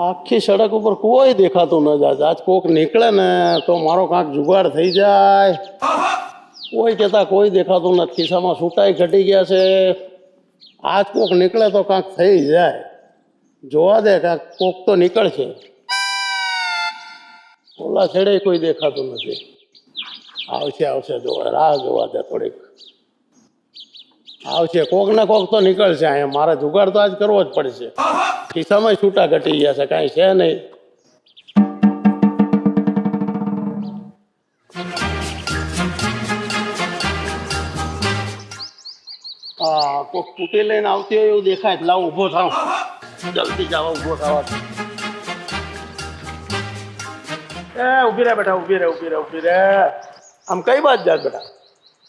આખી સડક ઉપર કોઈ દેખાતું ન જાય. આજ કોક નીકળે ને તો મારો કાંક જુગાડ થઈ જાય. કોઈ કહેતા કોઈ દેખાતું નથી. ખિસ્સામાં સૂટાઈ ઘટી ગયા છે. આજ કોક નીકળે તો કાંક થઈ જાય. જોવા દે કાંક કોક તો નીકળશે. ઓલા છેડે કોઈ દેખાતું નથી. આવશે આવશે જોવા, રાહ જોવા દે થોડીક. આવશે. કોક ને કોક તો નીકળશે અહીંયા. મારે જુગાડ તો આજ કરવો જ પડશે. ખિસ્સામાં છૂટા ઘટી ગયા છે કાંઈ છે નહીં હા કોક સ્કૂટી લઈને આવતી હોય એવું દેખાય એટલે લાવ ઊભો થાવ જલ્દી જાવ ઊભો થવા એ ઊભી રહે બેટા ઊભી રહે ઊભી રહે ઊભી રહે આમ કઈ બાજુ જાય બેટા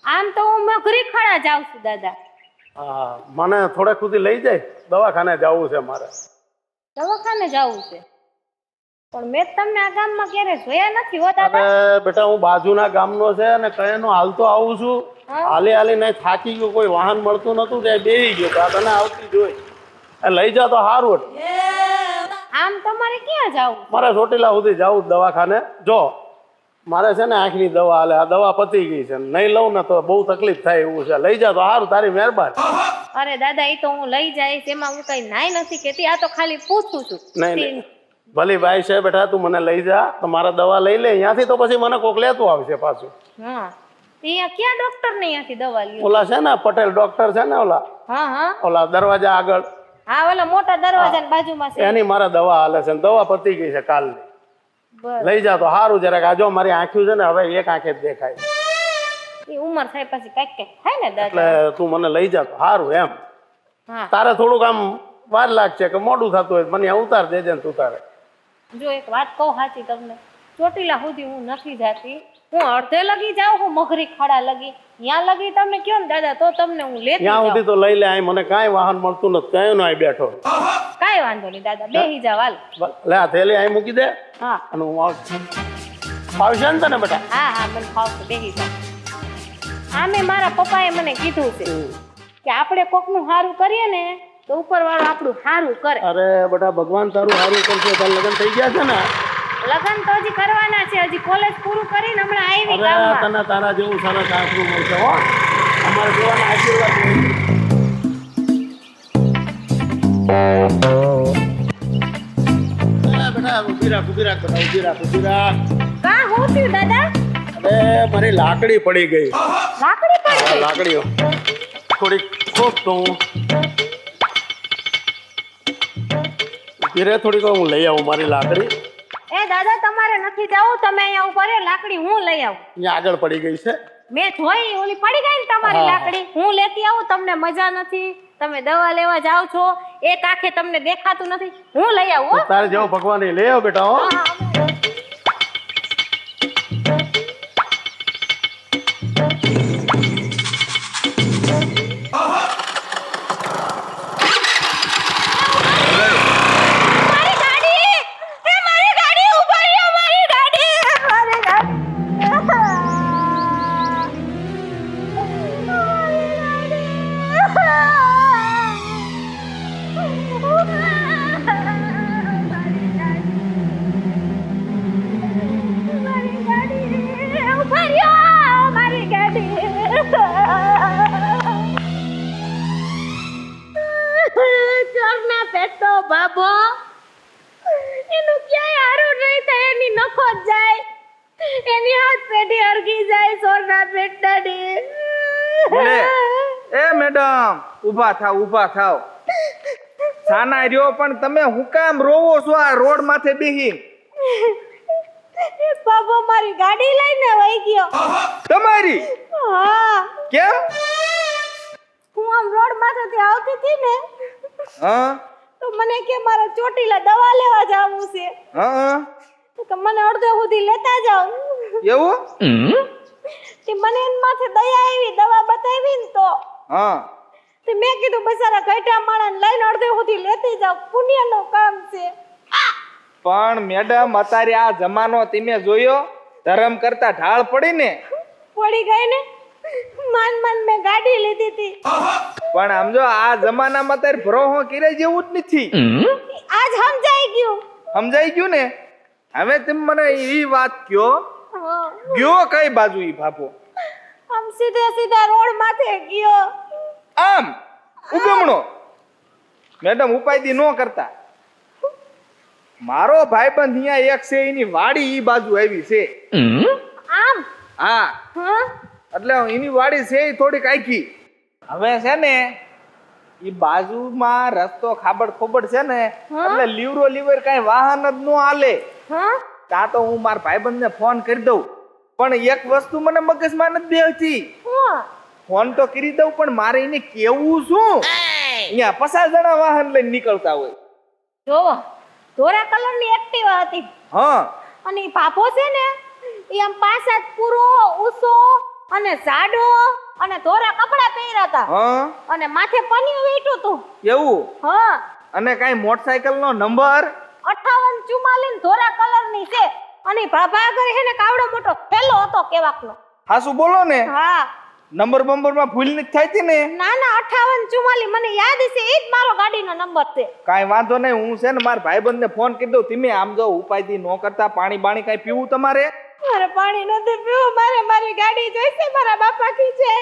આમ તો હું મઘરી ખડા જાઉં છું દાદા હા મને થોડેક સુધી લઈ જાય દવાખાને જવું છે મારે. દવાખાને જવું છે? પણ મેં તમને આ ગામમાં ક્યારે જોયા નથી હોતા અરે બેટા હું બાજુના ગામનો છે અને કયાનો હાલતો આવું છું. હાલી હાલી નહીં થાકી ગયો કોઈ વાહન મળતું નતું ત્યાં બેહી ગયો. તો તને આવતી જોઈ. લઈ જા તો સારું આમ તમારે ક્યાં જવું? મારે ચોટીલા સુધી જવું દવાખાને. જો મારે છે ને આંખની દવા હાલે આ દવા પતી ગઈ છે. નહીં લઉં ને તો બહુ તકલીફ થાય એવું છે. લઈ જા તો સારું તારી મહેરબાની. અરે દાદા એ તો હું લઈ જાય તેમાં હું કઈ નાઈ નથી કેતી આ તો ખાલી પૂછું છું. નહીં નહીં. ભલી ભાઈ છે બેટા તું મને લઈ જા તો મારા દવા લઈ લે અહીંયાથી તો પછી મને કોક લેતું આવશે પાછું. હા. અહીંયા ક્યાં ડોક્ટર ને અહીંયાથી દવા લ્યો? ઓલા છે ને પટેલ ડોક્ટર છે ને ઓલા? હા હા. ઓલા દરવાજા આગળ. હા ઓલા મોટા દરવાજાની બાજુમાં છે. એની મારા દવા હાલે છે ને દવા પતી ગઈ છે કાલની. લઈ જા તો સારું જરાક આ જો મારી આંખ્યું છે ને હવે એક આંખે જ દેખાય. એ ઉંમર થાય પછી કંઈક કંઈક થાય ને દાદા. એટલે તું મને લઈ જા સારું એમ. હા. તારે થોડુંક આમ વાર લાગશે કે મોડું થતું હોય મને ઉતાર દેજે ને તું તારે. જો એક વાત કહું સાચી તમને ચોટીલા સુધી હું નથી જાતી. હું અડધે લગી જાઉં હું મગરી ખાડા લગી. ત્યાં લગી તમે કયો ને દાદા તો તમને હું લેતી ત્યાં સુધી તો લઈ લે આય મને કાંઈ વાહન મળતું નથી કયો નો આય બેઠો. કાંઈ વાંધો નહીં દાદા બેહી જાવ હાલ. લે આ થેલી આય મૂકી દે. હા. અને હું આવું આવશે ને તને બેટા? હા હા મને ફાવશે બેહી જાવ આમે મારા પપ્પાએ મને કીધું છે કે આપણે કોકનું સારું કરીએ ને તો ઉપરવાળો આપણું સારું કરે. અરે બેટા ભગવાન તારું સારું કરશે તાર લગ્ન થઈ ગયા છે ને? લગ્ન તો હજી કરવાના છે હજી કોલેજ પૂરું કરીને હમણાં આવી ગામમાં. તને તારા જેવું સારા સાસરું મળશે હો. અમારે જોવાના આશીર્વાદ બેટા ઊભી રાખ બેટા રાખ કા હું દાદા? અરે મારી લાકડી પડી ગઈ. લાકડીઓ. થોડીક ખોપ તો હું. ધીરે થોડીક હું લઈ આવું મારી લાકડી. એ દાદા તમારે નથી જવું તમે અહીંયા ઉપર લાકડી હું લઈ આવું. અહીંયા આગળ પડી ગઈ છે. મેં જોઈ ઓલી પડી ગઈ ને તમારી લાકડી. હું લેતી આવું તમને મજા નથી. તમે દવા લેવા જાઓ છો એક આંખે તમને દેખાતું નથી. હું લઈ આવું હો. તારે જેવો ભગવાન લઈ આવો બેટા હો. એ મેડમ ઊભા થાવ ઊભા થાવ. સાના રહ્યો પણ તમે હું કામ રોવો છો? આ રોડ માથે બેહી બાબો મારી ગાડી લઈને વહી ગયો. તમારી? હા. કેમ? હું આમ રોડ માથેથી આવતી હતી ને હા. તો મને કે મારે ચોટીલા દવા લેવા જવું છે. હા તો મને અડધો સુધી લેતા જાવ એવું? તે મને એન માથે દયા આવી દવા બતાવી ને તો. હા. તે મેં કીધું બસારા ઘટા માણસ લઈને અડધે સુધી લેતી જાવ પુણ્યનું કામ છે. પણ મેડમ અત્યારે આ જમાનો તમે જોયો? ધર્મ કરતા ઢાળ પડી ને? પડી ગઈ ને? માન માન મેં ગાડી લીધી હતી. પણ આમ જો આ જમાનામાં તારે ભરોહો કિરે જેવું જ નથી. આજ સમજાઈ ગયું. સમજાઈ ગયું ને? હવે તમે મને એ વાત કયો હા. ગયો કઈ બાજુ ઈ ભાભો? આમ સીધે સીધા રોડ માથે ગયો. આમ ઉગમણો. મેડમ ઉપાયથી ન કરતા. મારો ભાઈબંધ અહીંયા એક છે એની વાડી ઈ બાજુ આવી છે. આમ? હા. હા? એટલે એની વાડી છે એ થોડીક આખી. હવે છે ને ઈ બાજુમાં રસ્તો ખાબડ ખોબડ છે ને એટલે લીવરો લીવર કઈ વાહન જ ન હાલે. હા? ત્યાં તો હું મારા ભાઈબંધને ફોન કરી દઉં. પણ એક વસ્તુ મને મગજમાં નથી બેસતી ફોન તો કરી દઉં પણ મારે એને કેવું શું? અહીંયા પચાસ જણા વાહન લઈને નીકળતા હોય. જોવો ધોરા કલરની એક્ટિવા હતી. હા. અને પાપો છે ને એ આમ પાસાત પૂરો ઊસો અને જાડો અને ધોરા કપડા પહેર્યા હતા. હા. અને માથે પન્યું વેઠું હતું એવું? હા. અને કઈ મોટરસાયકલ નો નંબર અઠાવન ચુમ્માલીસ ધોરા કલરની છે. અને ભાભા છે ને કાવડો મોટો થેલો હતો કેવાકનો. હાસુ બોલો ને. હા. નંબર બંબરમાં ભૂલ નથી થાય છે ને? ના ના અઠાવન ચુમ્માલીસ મને યાદ છે એ જ મારો ગાડીનો નંબર છે. કાઈ વાંધો નહીં હું છે ને મારા ભાઈબંધને ફોન કરી દઉં. તમે આમ જો ઉપાયથી ન કરતા પાણી બાણી કઈ પીવું તમારે? મારે પાણી નથી પીવું મારે મારી ગાડી જોઈશે મારા બાપા કી છે.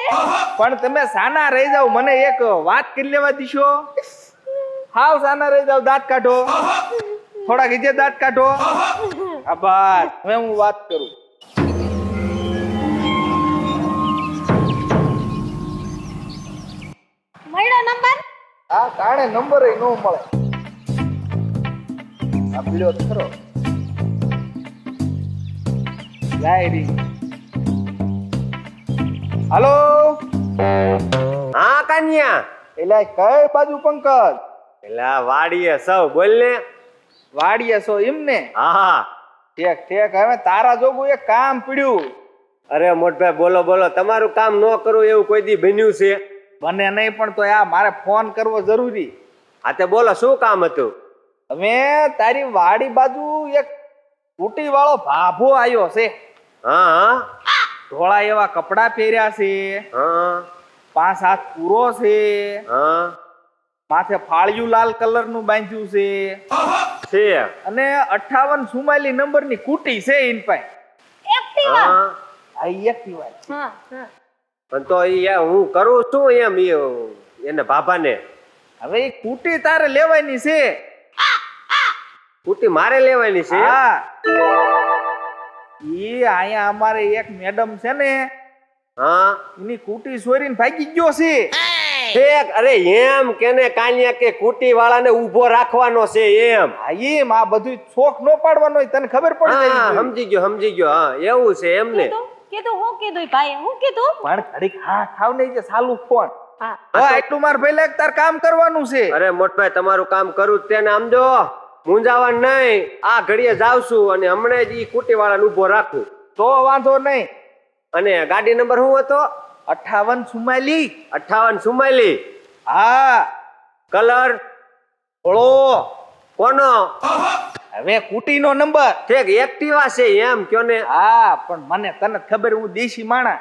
પણ તમે સાના રહી જાવ મને એક વાત કરી લેવા દીશો. હાવ સાના રહી જાવ દાંત કાઢો. થોડાક ઈજે દાંત કાઢો. આભાર. હવે હું વાત કરું. મળ્યો નંબર? આ કાણે નંબર ન મળે. આ પીળો તો ખરો. ડાયરી. હાલો? હા કન્યા. એલા કઈ બાજુ પંકજ? એલા વાડીએ સૌ બોલ ને. વાડીએ છો એમ ને હા. ઠેક ઠેક. હવે તારા જોગું એક કામ પીડ્યું. અરે મોટભાઈ બોલો બોલો. તમારું કામ ન કરવું એવું કોઈ દી બન્યું છે? બને નહીં પણ તો આ મારે ફોન કરવો જરૂરી. હા તે બોલો શું કામ હતું? અમે તારી વાડી બાજુ એક કુટી વાળો ભાભો આવ્યો છે. હા હા. ધોળા એવા કપડા પહેર્યા છે. હા. પાંચ હાથ પૂરો છે. હા. માથે ફાળિયું લાલ કલરનું બાંધ્યું છે. છે. અને અઠાવન સુમાલી નંબરની કુટી છે ઇન પાસે. એક્ટિવા? હા. આ ઈ હા હા. પણ તો ઈ હું કરું છું એમ એને બાબાને. હવે એ કુટી તારે લેવાની છે. કુટી મારે લેવાની છે? હા. ઈ અહીંયા અમારે એક મેડમ છે ને હા. એની કુટી ચોરીને ભાગી ગયો છે. ઠેક અરે એમ કેને કાન્યા કે કુટી વાળાને ઊભો રાખવાનો છે એમ. હા એમ આ બધું શોખ નો પાડવાનો તને ખબર પડી હા જાય સમજી ગયો સમજી ગયો હા એવું છે એમ ને. કીધું કીધું હું કીધું ભાઈ હું કીધું? પણ ઘડીક હા ખાવ નહીં જે સાલું ફોન. હા. એટલું માર ભાઈ તાર કામ કરવાનું છે. અરે મોટભાઈ તમારું કામ કરું જ તેને આમ જો. મૂંઝાવાનું નહીં. આ ઘડીએ જાવશું અને હમણાં જ ઈ કુટી વાળાને ઊભો રાખું. તો વાંધો નહીં. અને ગાડી નંબર શું હતો? અઠાવન સુમાલી. અઠાવન સુમાલી. હા. કલર ઓળો કોનો? હવે કુટીનો નંબર. ઠેક એક્ટિવા છે એમ કયો ને? હા પણ મને તને ખબર હું દેશી માણા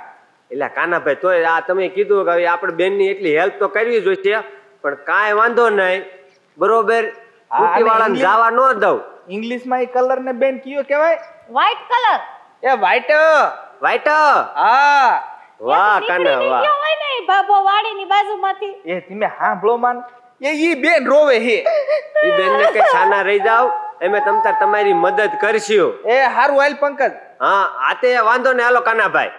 એટલે કાનાભાઈ તોય આ તમે કીધું કે હવે આપણે બેનની એટલી હેલ્પ તો કરવી જોઈએ પણ કાંઈ વાંધો નહીં. બરોબર? હા, કુટી અને વાળાને જવા ન દઉં. ઇંગ્લિશમાં એ કલર ને બેન કયો કહેવાય? વ્હાઈટ કલર એ વ્હાઈટ વાઈટ હા. વાહ કાના વાહ. હોય ને ભાભો વાડીની બાજુમાંથી? એ તમે હાંભળો માન. એ ઈ બેન રોવે હે ઈ બેનને કે છાના રહી જાવ એમે તમતા તમારી મદદ કરશું એ હારું હાલ પંકજ. હા આતે વાંધો ને હાલો કાનાભાઈ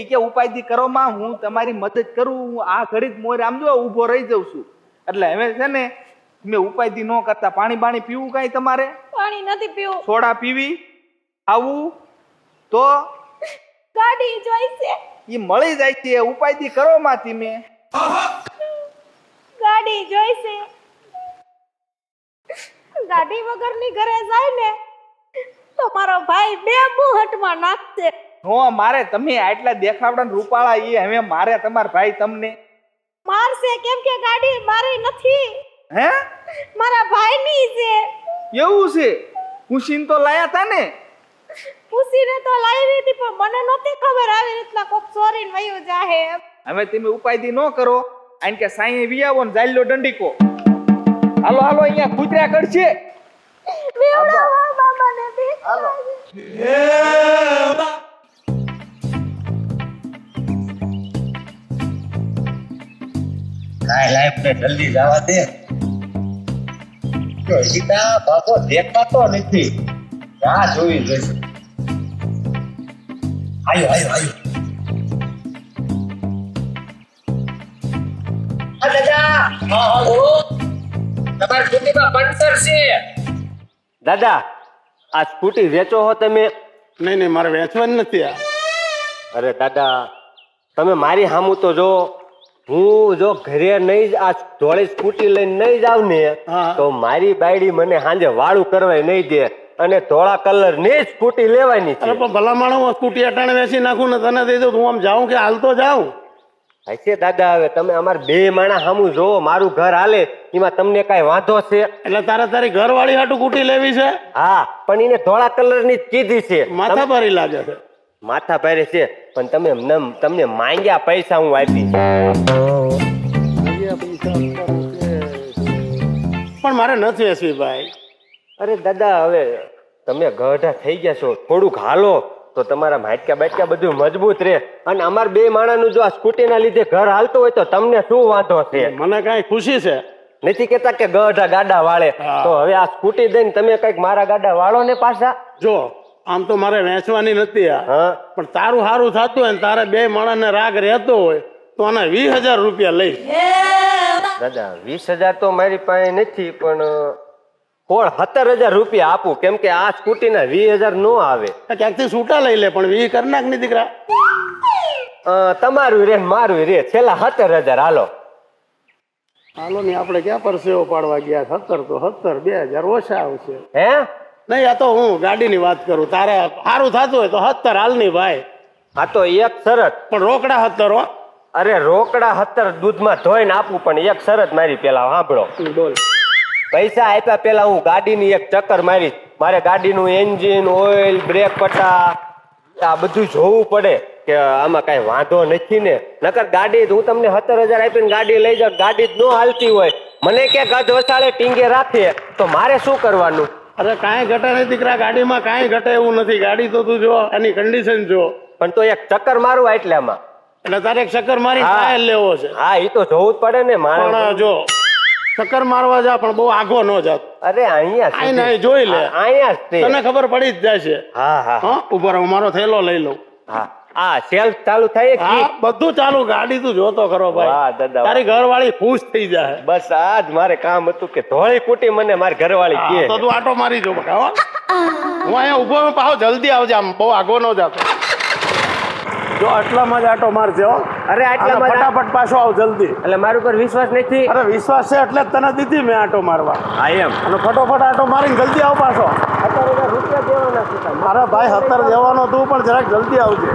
ઈ કે ઉપાયથી કરો માં હું તમારી મદદ કરું હું આ ઘડી જ મોર આમ જો ઊભો રહી જઉં છું. એટલે હવે છે ને મેં ઉપાયથી ન કરતા પાણી બાણી પીવું કાઈ તમારે? પાણી નથી પીવું. સોડા પીવી આવું તો ગાડી જોઈશે ઈ મળી જાય છે ઉપાયથી કરો માં. તમે ગાડી જોઈશે ગાડી વગરની ઘરે જાય ને તો મારો ભાઈ બે મુહટમાં નાખશે. હો મારે તમે આટલા દેખાવડા ને રૂપાળા ઈ હવે મારે તમાર ભાઈ તમને. મારશે કેમ કે ગાડી મારી નથી. હે? મારા ભાઈની છે. એવું છે? ખુશીન તો લાયા તા ને. પૂછીને તો લાવી હતી પણ મને નહોતી ખબર આવી રીતના કોક ચોરીન વયું જાહે હવે તમે ઉપાયથી ન કરો. આન કે સાંઈ વિયાવો ને જાલ્યો દંડીકો. હાલો હાલો અહીંયા કૂતરા કરશે. બે બાબાને બીક લાગે. લાય લાય મને જલ્દી જવા દે. જો સીતા બાપો દેખાતો નથી. રાહ જોવી જોઈશે આયો આયો આયો. દાદા. હા હાલો તમારી સ્કૂટીમાં પંચર છે. દાદા આ સ્કૂટી વેચો હો તમે? નહીં નહીં મારે વેચવાની નથી આ. અરે દાદા તમે મારી સામું તો જો હું જો ઘરે નહીં જ આ ધોળી સ્કૂટી લઈને નહીં જાવ ને હા. તો મારી બાયડી મને સાંજે વાળું કરવાય નહીં દે. અને ધોળા કલરની જ સ્કૂટી લેવાની છે. પણ ભલા માણસ હું સ્કૂટી અટાણે બેસી નાખું ને તને દઈ દઉં હું આમ જાઉં કે હાલતો જાઉં? હશે દાદા હવે તમે અમાર બે માણા સામું જોવો મારું ઘર હાલે એમાં તમને કાંઈ વાંધો છે? એટલે તારે તારી ઘરવાળી હાટું કૂટી લેવી છે? હા પણ એને ધોળા કલરની જ કીધી છે. માથા ભારી લાગે છે. માથા ભારે છે પણ તમે તમને માંગ્યા પૈસા હું આપી પણ મારે નથી હસવી ભાઈ. અરે દાદા હવે તમે ગઢા થઈ ગયા છો થોડુંક હાલો તો તમારા માટકા બાટકા બધું મજબૂત રહે. અને અમાર બે માણાનું જો આ સ્કૂટીના લીધે ઘર હાલતું હોય તો તમને શું વાંધો છે? મને કાંઈ ખુશી છે. નથી કેતા કે ગઢા ગાડા વાળે. તો હવે આ સ્કૂટી દઈને તમે કંઈક મારા ગાડા વાળો ને પાછા? જો આમ તો મારે વેચવાની નથી આ. પણ તારું સારું થતું હોય ને તારે બે માણસને રાગ રહેતો હોય તો આના વીસ હજાર રૂપિયા લઈ. દાદા વીસ હજાર તો મારી પાસે નથી પણ કોણ સત્તર હજાર રૂપિયા આપું? કેમ કે આ સ્કૂટીના વીસ હજાર નો આવે. ક્યાંકથી છૂટા લઈ લે પણ વી કરી નાખની દીકરા? અ, તમારું રે ને મારું રે. છેલ્લા સત્તર હજાર. હાલો. હાલો ને આપણે ક્યાં પરસેવો પાડવા ગયા? સત્તર તો સત્તર બે હજાર ઓછા આવશે. હે? નહીં આ તો હું ગાડીની વાત કરું. તારે સારું થતું હોય તો સત્તર હાલની ભાઈ. આ તો એક શરત. પણ રોકડા સત્તર હો. અરે રોકડા સત્તર દૂધમાં ધોઈને આપું પણ એક શરત મારી પેલા સાંભળો. બોલ. પૈસા આપ્યા પેલા હું ગાડીની એક ચક્કર મારીશ. મારે ગાડીનું એન્જિન ઓઇલ બ્રેક પટ્ટા આ બધું જોવું પડે કે આમાં કાંઈ વાંધો નથી ને. નકર ગાડી હું તમને સત્તર હજાર આપીને ગાડી લઈ જાઉં ગાડી જ ન હાલતી હોય. મને કે ગજ વસાડે ટીંગે રાખીએ તો મારે શું કરવાનું? અરે કાંઈ ઘટે નહીં દીકરા ગાડીમાં કાંઈ ઘટે એવું નથી. ગાડી તો તું જો એની કન્ડિશન જો. પણ તો એક ચક્કર મારું એટલામાં એટલે તારે એક ચક્કર મારી. લેવો છે. હા એ તો જોવું જ પડે ને મારે જો ચક્કર મારવા જા પણ બહુ આગો ન જાત અરે અહીંયા આઈને. અહીં જોઈ લે. અહીંયા જ તે. તને ખબર પડી જ જશે હા હા હા. ઉપર હું મારો થેલો લઈ લઉં. હા. આ સેલ્ફ ચાલુ થાય કે હા બધું ચાલુ ગાડી તું જોતો ખરો ભાઈ. હા દાદા, તારી ઘરવાળી ખુશ થઈ જાય બસ આજ મારે કામ હતું કે ધોળી કુટી મને મારી ઘરવાળી કે તો તું આટો મારી જો બકા હો. હું અહીંયા ઊભો પાહો જલ્દી આવજે આમ બહુ આગો ન જાતો. જો આટલામાં જ આટો મારજે હો. અરે આટલામાં અને જ આ- ફટાફટ પાછો આવ જલ્દી. એટલે મારું પર વિશ્વાસ નથી. અરે વિશ્વાસ છે એટલે જ તને દીધી મેં આટો મારવા. હા એમ. અને ફટોફટ આટો મારીને જલ્દી આવ પાછો. અત્યારે રૂપિયા દેવાના છે તારે. મારા ભાઈ સત્તર દેવાનો તું પણ જરાક જલ્દી આવજે.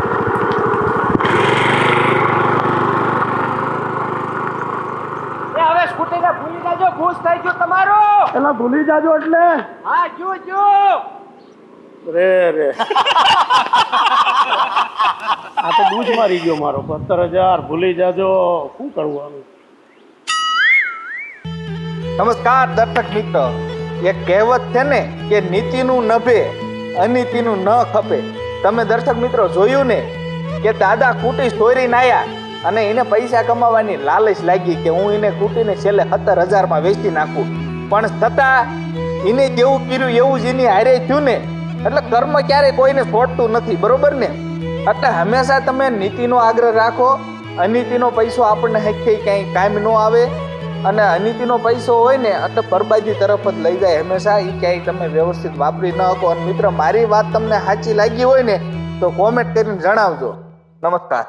એ હવે સ્કૂટી ને ભૂલી જાજો ખુશ થઈ ગયો તમારો. એલા ભૂલી જાજો એટલે. હા જો જો રે રે. આ તો બૂજ મારી ગયો મારો સત્તર હજાર, ભૂલી જાજો. શું કરવું આનું? નમસ્કાર, દર્શક મિત્રો. એક કહેવત છે ને કે નીતિનું નભે અનીતિનું ન ખપે. તમે દર્શક મિત્રો જોયું ને કે દાદા કૂટી ચોરીને નાયા અને એને પૈસા કમાવાની લાલચ લાગી કે હું એને કૂટીને છેલ્લે સત્તર હજારમાં વેચી નાખું. પણ છતાં, એને જેવું કર્યું એવું જ એની હારે થયું ને એટલે કર્મ ક્યારે કોઈને છોડતું નથી, બરોબર ને? એટલે હંમેશા તમે નીતિનો આગ્રહ રાખો, અનીતિનો પૈસો આપણને હેખે ક્યાંય કાયમ ન આવે, અને અનીતિનો પૈસો હોય ને, એટલે બરબાદી તરફ જ લઈ જાય હંમેશા એ ક્યાંય તમે વ્યવસ્થિત વાપરી ન શકો. અને મિત્ર, મારી વાત તમને સાચી લાગી હોય ને, તો કોમેન્ટ કરીને જણાવજો. નમસ્કાર.